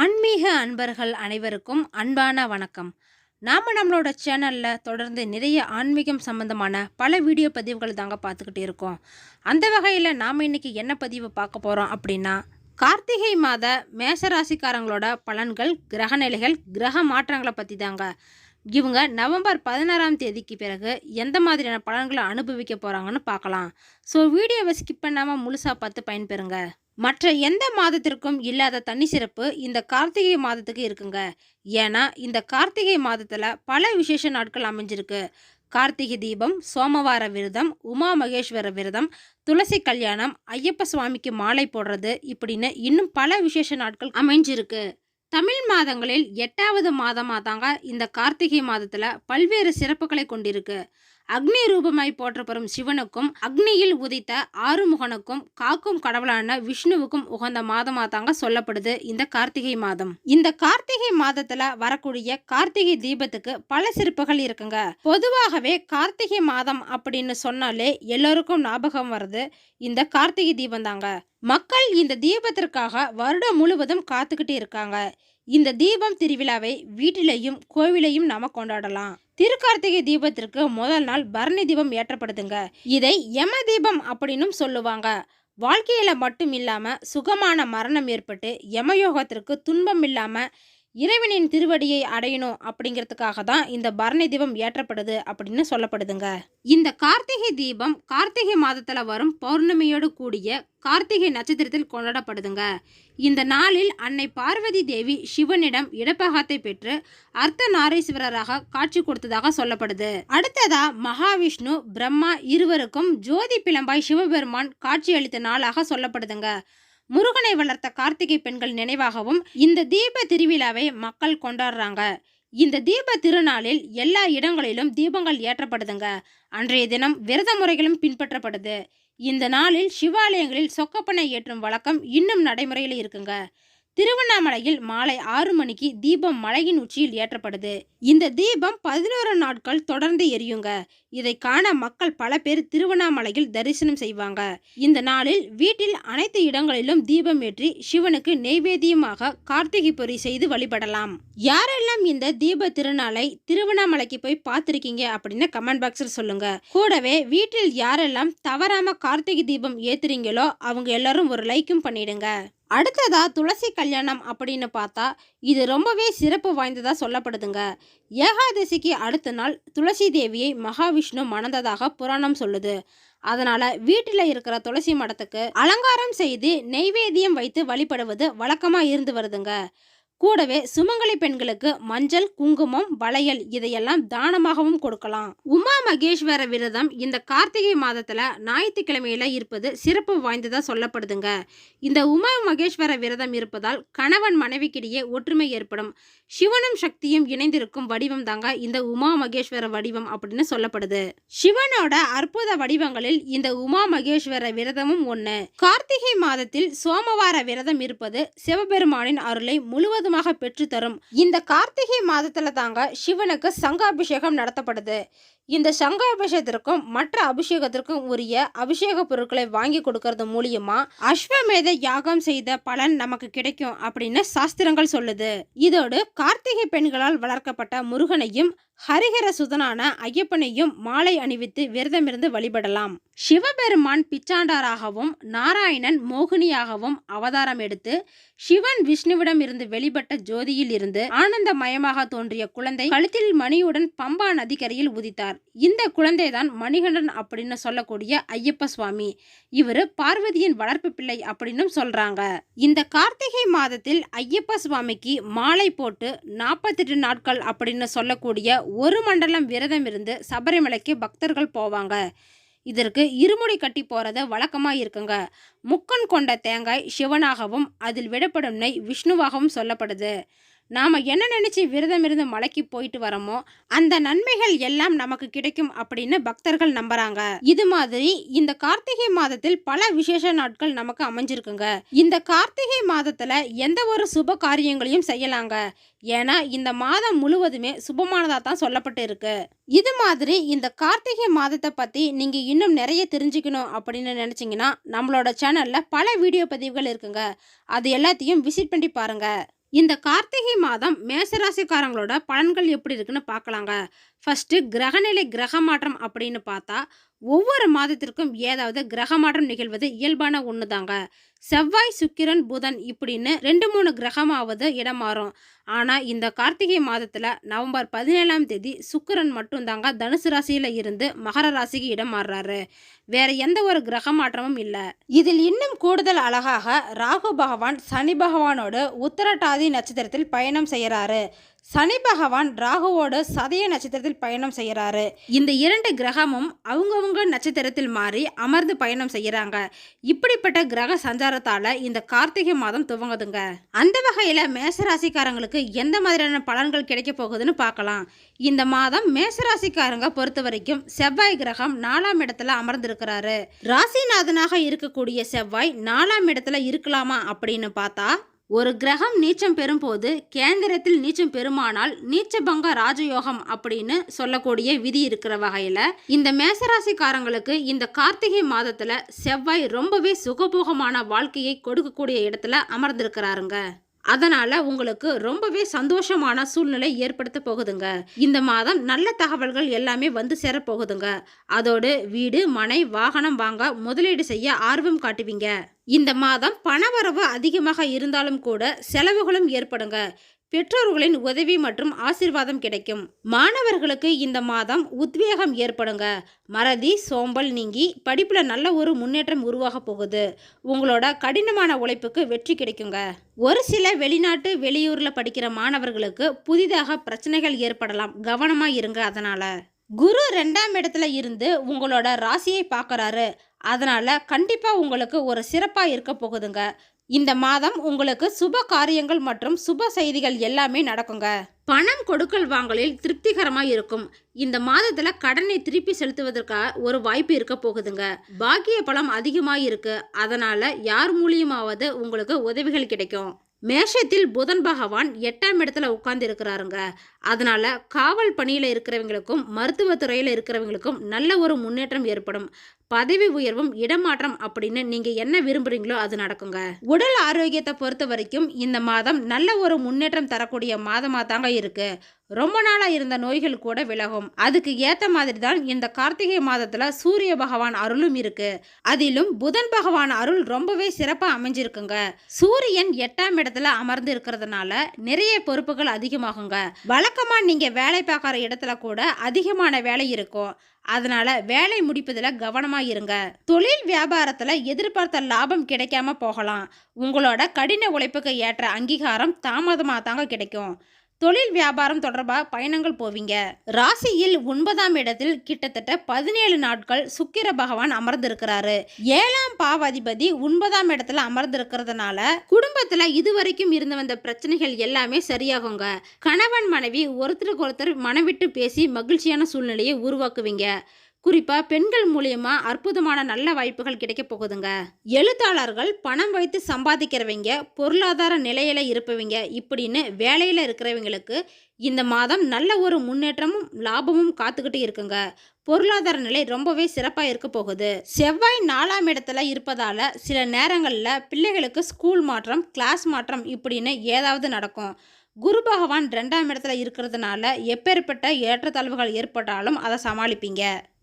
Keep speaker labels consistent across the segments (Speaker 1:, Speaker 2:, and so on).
Speaker 1: ஆன்மீக அன்பர்கள் அனைவருக்கும் அன்பான வணக்கம். நாம் நம்மளோட சேனலில் தொடர்ந்து நிறைய ஆன்மீகம் சம்மந்தமான பல வீடியோ பதிவுகள் தாங்க பார்த்துக்கிட்டு இருக்கோம். அந்த வகையில் நாம் இன்னைக்கு என்ன பதிவு பார்க்க போகிறோம் அப்படின்னா கார்த்திகை மாத மேஷராசிக்காரங்களோட பலன்கள் கிரகநிலைகள் கிரக மாற்றங்களை பற்றி தாங்க. இவங்க நவம்பர் பதினாறாம் தேதிக்கு பிறகு எந்த மாதிரியான பலன்களை அனுபவிக்க போகிறாங்கன்னு பார்க்கலாம். ஸோ வீடியோவை ஸ்கிப் பண்ணாமல் முழுசாக பார்த்து பயன்பெறுங்க. மற்ற எந்த மாதத்திற்கும் இல்லாத தனி சிறப்பு இந்த கார்த்திகை மாதத்துக்கு இருக்குங்க. ஏன்னா இந்த கார்த்திகை மாதத்தில் பல விசேஷ நாட்கள் அமைஞ்சிருக்கு. கார்த்திகை தீபம் சோமவார விரதம் உமா மகேஸ்வர விரதம் துளசி கல்யாணம் ஐயப்ப சுவாமிக்கு மாலை போடுறது இப்படின்னு இன்னும் பல விசேஷ நாட்கள் அமைஞ்சிருக்கு. தமிழ் மாதங்களில் எட்டாவது மாதமாக தாங்க இந்த கார்த்திகை மாதத்தில் பல்வேறு சிறப்புகளை கொண்டிருக்கு. அக்னி ரூபமாய் போற்றப்படும் சிவனுக்கும் அக்னியில் உதித்த ஆறுமுகனுக்கும் காக்கும் கடவுளான விஷ்ணுவுக்கும் உகந்த மாதமாக தாங்க சொல்லப்படுது இந்த கார்த்திகை மாதம். இந்த கார்த்திகை மாதத்துல வரக்கூடிய கார்த்திகை தீபத்துக்கு பல சிறப்புகள் இருக்குங்க. பொதுவாகவே கார்த்திகை மாதம் அப்படின்னு சொன்னாலே எல்லோருக்கும் ஞாபகம் வருது இந்த கார்த்திகை தீபம் தாங்க. மக்கள் இந்த தீபத்திற்காக வருடம் முழுவதும் காத்துக்கிட்டு இருக்காங்க. இந்த தீபம் திருவிழாவை வீட்டிலையும் கோவிலையும் நாம கொண்டாடலாம். திருக்கார்த்திகை தீபத்திற்கு முதல் நாள் பரணி தீபம் ஏற்றப்படுதுங்க. இதை யம தீபம் அப்படின்னும் சொல்லுவாங்க. வாழ்க்கையில மட்டும் இல்லாம சுகமான மரணம் ஏற்பட்டு யமயோகத்திற்கு துன்பம் இல்லாம இறைவனின் திருவடியை அடையணும் அப்படிங்கிறதுக்காக தான் இந்த பரணி தீபம் ஏற்றப்படுது அப்படின்னு சொல்லப்படுதுங்க. இந்த கார்த்திகை தீபம் கார்த்திகை மாதத்தில் வரும் பௌர்ணமியோடு கூடிய கார்த்திகை நட்சத்திரத்தில் கொண்டாடப்படுதுங்க. இந்த நாளில் அன்னை பார்வதி தேவி சிவனிடம் இடப்பகத்தை பெற்று அர்த்த நாரீஸ்வரராக காட்சி கொடுத்ததாக சொல்லப்படுது. அடுத்ததா மகாவிஷ்ணு பிரம்மா இருவருக்கும் ஜோதி பிளம்பாய் சிவபெருமான் காட்சியளித்த நாளாக சொல்லப்படுதுங்க. முருகனை வளர்த்த கார்த்திகை பெண்கள் நினைவாகவும் இந்த தீப திருவிழாவை மக்கள் கொண்டாடுறாங்க. இந்த தீப திருநாளில் எல்லா இடங்களிலும் தீபங்கள் ஏற்றப்படுதுங்க. அன்றைய தினம் விரத முறைகளும் பின்பற்றப்படுது. இந்த நாளில் சிவாலயங்களில் சொக்கப்பனை ஏற்றும் வழக்கம் இன்னும் நடைமுறையில் இருக்குங்க. திருவண்ணாமலையில் மாலை ஆறு மணிக்கு தீபம் மலையின் உச்சியில் ஏற்றப்படுது. இந்த தீபம் பதினோரு நாட்கள் தொடர்ந்து எரியுங்க. இதை காண மக்கள் பல பேர் திருவண்ணாமலையில் தரிசனம் செய்வாங்க. இந்த நாளில் வீட்டில் அனைத்து இடங்களிலும் தீபம் ஏற்றி சிவனுக்கு நெய்வேத்தியமாக கார்த்திகை பொறி செய்து வழிபடலாம். யாரெல்லாம் இந்த தீப திருநாளை திருவண்ணாமலைக்கு போய் பார்த்துருக்கீங்க அப்படின்னு கமெண்ட் பாக்ஸில் சொல்லுங்க. கூடவே வீட்டில் யாரெல்லாம் தவறாம கார்த்திகை தீபம் ஏத்துறீங்களோ அவங்க எல்லாரும் ஒரு லைக்கும் பண்ணிடுங்க. அடுத்ததா துளசி கல்யாணம் அப்படின்னு பார்த்தா இது ரொம்பவே சிறப்பு வாய்ந்ததாக சொல்லப்படுதுங்க. ஏகாதசிக்கு அடுத்த நாள் துளசி தேவியை மகாவிஷ்ணு மணந்ததாக புராணம் சொல்லுது. அதனால் வீட்டில் இருக்கிற துளசி மடத்துக்கு அலங்காரம் செய்து நெய்வேத்தியம் வைத்து வழிபடுவது வழக்கமாக இருந்து வருதுங்க. கூடவே சுமங்கலி பெண்களுக்கு மஞ்சள் குங்குமம் வளையல் இதையெல்லாம் தானமாகவும் கொடுக்கலாம். உமா மகேஸ்வர விரதம் இந்த கார்த்திகை மாதத்துல ஞாயிற்றுக்கிழமையில இருப்பது சிறப்பு வாய்ந்ததா சொல்லப்படுதுங்க. இந்த உமா மகேஸ்வர விரதம் இருப்பதால் கணவன் மனைவிக்கிடையே ஒற்றுமை ஏற்படும். சிவனும் சக்தியும் இணைந்திருக்கும் வடிவம் தாங்க இந்த உமா மகேஸ்வர வடிவம் அப்படின்னு சொல்லப்படுது. சிவனோட அற்புத வடிவங்களில் இந்த உமா மகேஸ்வர விரதமும் ஒன்று கார்த்திகை மாதத்தில் சோமவார விரதம் இருப்பது சிவபெருமானின் அருளை முழுவதும் முழுவதுமாக பெற்றுத்தரும். இந்த கார்த்திகை மாதத்துல தாங்க சிவனுக்கு சங்காபிஷேகம் நடத்தப்படுது. இந்த சங்க அபிஷேகத்திற்கும் மற்ற அபிஷேகத்திற்கும் உரிய அபிஷேக பொருட்களை வாங்கி கொடுக்கறது மூலியமா அஸ்வமேத யாகம் செய்த பலன் நமக்கு கிடைக்கும் அப்படின்னு சாஸ்திரங்கள் சொல்லுது. இதோடு கார்த்திகை பெண்களால் வளர்க்கப்பட்ட முருகனையும் ஹரிஹர சுதனான ஐயப்பனையும் மாலை அணிவித்து விரதமிருந்து வழிபடலாம். சிவபெருமான் பிச்சாண்டாராகவும் நாராயணன் மோகினியாகவும் அவதாரம் எடுத்து சிவன் விஷ்ணுவிடம் இருந்து வெளிப்பட்ட ஜோதியில் இருந்து ஆனந்தமயமாக தோன்றிய குழந்தை கழுத்தில் மணியுடன் பம்பா நதிக்கரையில் உதித்தார். இந்த குழந்தைதான் மணிகண்டன் அப்படின்னு சொல்லக்கூடிய ஐயப்ப சுவாமி. இவர் பார்வதியின் வளர்ப்பு பிள்ளை அப்படின்னும் சொல்றாங்க. இந்த கார்த்திகை மாதத்தில் ஐயப்ப சுவாமிக்கு மாலை போட்டு நாற்பத்தெட்டு நாட்கள் அப்படின்னு சொல்லக்கூடிய ஒரு மண்டலம் விரதம் இருந்து சபரிமலைக்கு பக்தர்கள் போவாங்க. இதற்கு இருமுடி கட்டி போகிறது வழக்கமாக இருக்குங்க. முக்கன் கொண்ட தேங்காய் சிவனாகவும் அதில் விடப்படும் நெய் விஷ்ணுவாகவும் சொல்லப்படுது. நாம் என்ன நினச்சி விரதம் இருந்து மலைக்கு போயிட்டு வரோமோ அந்த நன்மைகள் எல்லாம் நமக்கு கிடைக்கும் அப்படின்னு பக்தர்கள் நம்புறாங்க. இது மாதிரி இந்த கார்த்திகை மாதத்தில் பல விசேஷ நாட்கள் நமக்கு அமைஞ்சிருக்குங்க. இந்த கார்த்திகை மாதத்தில் எந்த ஒரு சுப காரியங்களையும் செய்யலாங்க. ஏன்னா இந்த மாதம் முழுவதுமே சுபமானதாக தான் சொல்லப்பட்டு இருக்கு. இது மாதிரி இந்த கார்த்திகை மாதத்தை பற்றி நீங்கள் இன்னும் நிறைய தெரிஞ்சுக்கணும் அப்படின்னு நினச்சிங்கன்னா நம்மளோட சேனலில் பல வீடியோ பதிவுகள் இருக்குங்க. அது எல்லாத்தையும் விசிட் பண்ணி பாருங்கள் இந்த கார்த்திகை மாதம் மேசராசிக்காரங்களோட பலன்கள் எப்படி இருக்குன்னு பார்க்கலாங்க. ஃபஸ்ட்டு கிரகநிலை கிரக மாற்றம் அப்படின்னு பார்த்தா ஒவ்வொரு மாதத்திற்கும் ஏதாவது கிரக மாற்றம் நிகழ்வது இயல்பான ஒன்று தாங்க செவ்வாய் சுக்கிரன் புதன் இப்படின்னு ரெண்டு மூணு கிரகமாவது இடம் மாறும் ஆனால் இந்த கார்த்திகை மாதத்தில் நவம்பர் பதினேழாம் தேதி சுக்கிரன் மட்டும்தாங்க தனுசு ராசியில் இருந்து மகர ராசிக்கு இடம் மாறுறாரு வேற எந்த ஒரு கிரக மாற்றமும் இல்லை. இதில் இன்னும் கூடுதல் அழகாக ராகு பகவான் சனி பகவானோடு உத்தரட்டாதி நட்சத்திரத்தில் பயணம் செய்கிறாரு சனி பகவான் ராகுவோடு சதய நட்சத்திரத்தில் பயணம் செய்கிறாரு. இந்த இரண்டு கிரகமும் அவங்கவுங்க நட்சத்திரத்தில் மாறி அமர்ந்து பயணம் செய்கிறாங்க. இப்படிப்பட்ட கிரக சஞ்சாரத்தால் இந்த கார்த்திகை மாதம் துவங்குதுங்க. அந்த வகையில் மேசராசிக்காரங்களுக்கு எந்த மாதிரியான பலன்கள் கிடைக்க போகுதுன்னு பார்க்கலாம். இந்த மாதம் மேசராசிக்காரங்க பொறுத்த வரைக்கும் செவ்வாய் கிரகம் நாலாம் இடத்துல அமர்ந்திருக்கிறாரு. ராசிநாதனாக இருக்கக்கூடிய செவ்வாய் நாலாம் இடத்துல இருக்கலாமா அப்படின்னு பார்த்தா ஒரு கிரகம் நீச்சம் பெறும்போது கேந்திரத்தில் நீச்சம் பெறுமானால் நீச்சபங்க ராஜயோகம் அப்படின்னு சொல்லக்கூடிய விதி இருக்கிற வகையில் இந்த மேசராசிக்காரங்களுக்கு இந்த கார்த்திகை மாதத்தில் செவ்வாய் ரொம்பவே சுகபோகமான வாழ்க்கையை கொடுக்கக்கூடிய இடத்துல அமர்ந்திருக்கிறாருங்க. அதனால் உங்களுக்கு ரொம்பவே சந்தோஷமான சூழ்நிலை ஏற்படுத்த போகுதுங்க. இந்த மாதம் நல்ல தகவல்கள் எல்லாமே வந்து சேரப்போகுதுங்க. அதோடு வீடு மனை வாகனம் வாங்க முதலீடு செய்ய ஆர்வம் காட்டுவீங்க. இந்த மாதம் பணவரவு அதிகமாக இருந்தாலும் கூட செலவுகளும் ஏற்படுங்க. பெற்றோர்களின் உதவி மற்றும் ஆசிர்வாதம் கிடைக்கும். மாணவர்களுக்கு இந்த மாதம் உத்வேகம் ஏற்படுங்க. மறதி சோம்பல் நீங்கி படிப்பில் நல்ல ஒரு முன்னேற்றம் உருவாக போகுது. உங்களோட கடினமான உழைப்புக்கு வெற்றி கிடைக்குங்க. ஒரு சில வெளிநாட்டு வெளியூரில் படிக்கிற மாணவர்களுக்கு புதிதாக பிரச்சனைகள் ஏற்படலாம். கவனமாக இருங்க அதனால். குரு ரெண்டாம் இடத்துல இருந்து உங்களோட ராசியை பார்க்குறாரு. அதனால் கண்டிப்பாக உங்களுக்கு ஒரு சிறப்பாக இருக்க போகுதுங்க. இந்த மாதம் உங்களுக்கு சுப காரியங்கள் மற்றும் சுப செய்திகள் எல்லாமே நடக்குங்க. பணம் கொடுக்கல் வாங்கலில் திருப்திகரமாக இருக்கும். இந்த மாதத்தில் கடனை திருப்பி செலுத்துவதற்காக ஒரு வாய்ப்பு இருக்க போகுதுங்க. பாக்கிய பலம் அதிகமாக இருக்கு. அதனால யார் மூலியமாவது உங்களுக்கு உதவிகள் கிடைக்கும். மேஷத்தில் புதன் பகவான் எட்டாம் இடத்துல உட்கார்ந்து இருக்கிறாருங்க. அதனால காவல் பணியில் இருக்கிறவங்களுக்கும் மருத்துவத்துறையில் இருக்கிறவங்களுக்கும் நல்ல ஒரு முன்னேற்றம் ஏற்படும். பதவி உயர்வும் இடமாற்றம் அப்படின்னு நீங்க என்ன விரும்புறீங்களோ அது நடக்குங்க. உடல் ஆரோக்கியத்தை பொறுத்த வரைக்கும் இந்த மாதம் நல்ல ஒரு முன்னேற்றம் தரக்கூடிய மாதமாக தாங்க இருக்கு. ரொம்ப நாளாக இருந்த நோய்கள் கூட விலகும். அதுக்கு ஏற்ற மாதிரி தான் இந்த கார்த்திகை மாதத்தில் சூரிய பகவான் அருளும் இருக்கு. அதிலும் புதன் பகவான் அருள் ரொம்பவே சிறப்பாக அமைஞ்சிருக்குங்க. சூரியன் எட்டாம் இடத்துல அமர்ந்து இருக்கிறதுனால நிறைய பொறுப்புகள் அதிகமாகுங்க. வழக்கமாக நீங்கள் வேலை பார்க்குற இடத்துல கூட அதிகமான வேலை இருக்கும். அதனால வேலை முடிப்பதில் கவனமாக இருங்க. தொழில் வியாபாரத்தில் எதிர்பார்த்த லாபம் கிடைக்காம போகலாம். உங்களோட கடின உழைப்புக்கு ஏற்ற அங்கீகாரம் தாமதமாக தாங்க கிடைக்கும். தொழில் வியாபாரம் தொடர்பாக பயணங்கள் போவீங்க. ராசியில் ஒன்பதாம் இடத்தில் கிட்டத்தட்ட பதினேழு நாட்கள் சுக்கிர பகவான் அமர்ந்திருக்கிறாரு. ஏழாம் பாவாதிபதி ஒன்பதாம் இடத்துல அமர்ந்திருக்கிறதுனால குடும்பத்துல இதுவரைக்கும் இருந்து வந்த பிரச்சனைகள் எல்லாமே சரியாகுங்க. கணவன் மனைவி ஒருத்தருக்கு ஒருத்தர் மனவிட்டு பேசி மகிழ்ச்சியான சூழ்நிலையை உருவாக்குவீங்க. குறிப்பாக பெண்கள் மூலியமா அற்புதமான நல்ல வாய்ப்புகள் கிடைக்க போகுதுங்க. எழுத்தாளர்கள் பணம் வைத்து சம்பாதிக்கிறவங்க பொருளாதார நிலையில் இருப்பவங்க இப்படின்னு வேலையில் இருக்கிறவங்களுக்கு இந்த மாதம் நல்ல ஒரு முன்னேற்றமும் லாபமும் காத்துக்கிட்டு இருக்குங்க. பொருளாதார நிலை ரொம்பவே சிறப்பாக இருக்க போகுது. செவ்வாய் நாலாம் இடத்துல இருப்பதால் சில நேரங்களில் பிள்ளைகளுக்கு ஸ்கூல் மாற்றம் கிளாஸ் மாற்றம் இப்படின்னு ஏதாவது நடக்கும். குரு பகவான் ரெண்டாம் இடத்துல இருக்கிறதுனால எப்பேற்பட்ட ஏற்றத்தாழ்வுகள் ஏற்பட்டாலும் அதை சமாளிப்பீங்க.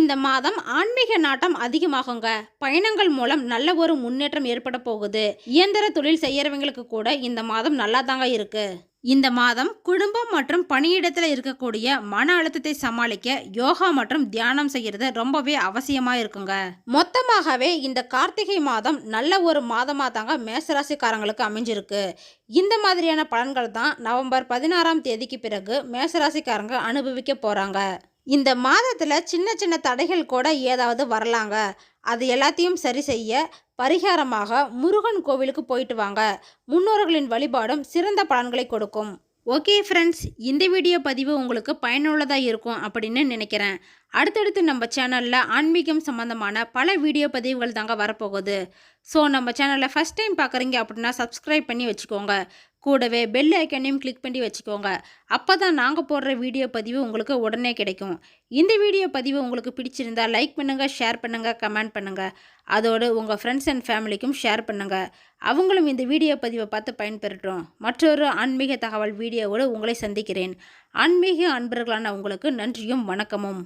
Speaker 1: இந்த மாதம் ஆன்மீக நாட்டம் அதிகமாகுங்க. பயணங்கள் மூலம் நல்ல ஒரு முன்னேற்றம் ஏற்பட போகுது. இயந்திர தொழில் செய்யறவங்களுக்கு கூட இந்த மாதம் நல்லா தாங்க இருக்குது இந்த மாதம் குடும்பம் மற்றும் பணியிடத்தில் இருக்கக்கூடிய மன அழுத்தத்தை சமாளிக்க யோகா மற்றும் தியானம் செய்கிறது ரொம்பவே அவசியமாக இருக்குங்க. மொத்தமாகவே இந்த கார்த்திகை மாதம் நல்ல ஒரு மாதமாக தாங்க மேசராசிக்காரங்களுக்கு அமைஞ்சிருக்கு. இந்த மாதிரியான பலன்கள் தான் நவம்பர் பதினாறாம் தேதிக்கு பிறகு மேசராசிக்காரங்க அனுபவிக்க போகிறாங்க இந்த மாதத்தில் சின்ன சின்ன தடைகள் கூட ஏதாவது வரலாங்க. அது எல்லாத்தையும் சரி செய்ய பரிகாரமாக முருகன் கோவிலுக்கு போயிட்டு வாங்க. முன்னோர்களின் வழிபாடும் சிறந்த பலன்களை கொடுக்கும். ஓகே ஃப்ரெண்ட்ஸ் இந்த வீடியோ பதிவு உங்களுக்கு பயனுள்ளதாக இருக்கும் அப்படின்னு நினைக்கிறேன். அடுத்தடுத்து நம்ம சேனலில் ஆன்மீகம் சம்மந்தமான பல வீடியோ பதிவுகள் தாங்க வரப்போகுது. ஸோ நம்ம சேனலில் ஃபஸ்ட் டைம் பார்க்குறீங்க அப்படின்னா சப்ஸ்கிரைப் பண்ணி வச்சுக்கோங்க. கூடவே பெல் ஐக்கனையும் கிளிக் பண்ணி வச்சுக்கோங்க. அப்போ தான் நாங்கள் போடுற வீடியோ பதிவு உங்களுக்கு உடனே கிடைக்கும். இந்த வீடியோ பதிவு உங்களுக்கு பிடிச்சிருந்தா லைக் பண்ணுங்கள் ஷேர் பண்ணுங்கள் கமெண்ட் பண்ணுங்கள் அதோடு உங்கள் ஃப்ரெண்ட்ஸ் அண்ட் ஃபேமிலிக்கும் ஷேர் பண்ணுங்கள் அவங்களும் இந்த வீடியோ பதிவை பார்த்து பயன்பெறட்டும். மற்றொரு ஆன்மீக தகவல் வீடியோவோடு உங்களை சந்திக்கிறேன். ஆன்மீக அன்பர்களான உங்களுக்கு நன்றியும் வணக்கமும்.